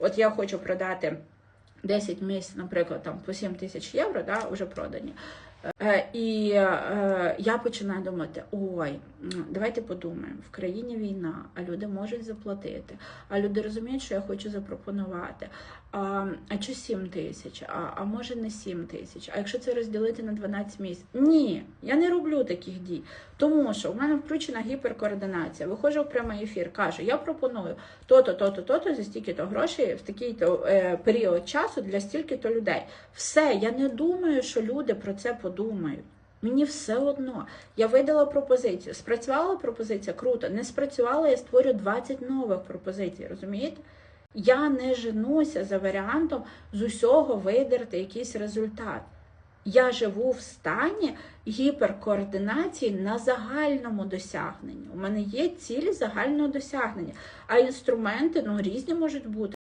От я хочу продати 10 місць, наприклад, там по 7 тисяч євро, да, вже продані. Е, І е, я починаю думати: ой, давайте подумаємо, в країні війна, а люди можуть заплатити, а люди розуміють, що я хочу запропонувати. А, а чи 7 тисяч? А, а може не 7 тисяч? А якщо це розділити на 12 місяців? Ні, я не роблю таких дій. Тому що в мене включена гіперкоординація. Виходжу в прямий ефір, кажу, я пропоную то-то, то-то, то-то за стільки-то грошей в такий-то е, період часу для стільки-то людей. Все, я не думаю, що люди про це подумають. Мені все одно. Я видала пропозицію. Спрацювала пропозиція? Круто. Не спрацювала, я створю 20 нових пропозицій. Розумієте? Я не женуся за варіантом з усього видерти якийсь результат. Я живу в стані гіперкоординації на загальному досягненні. У мене є цілі загального досягнення, а інструменти ну різні можуть бути.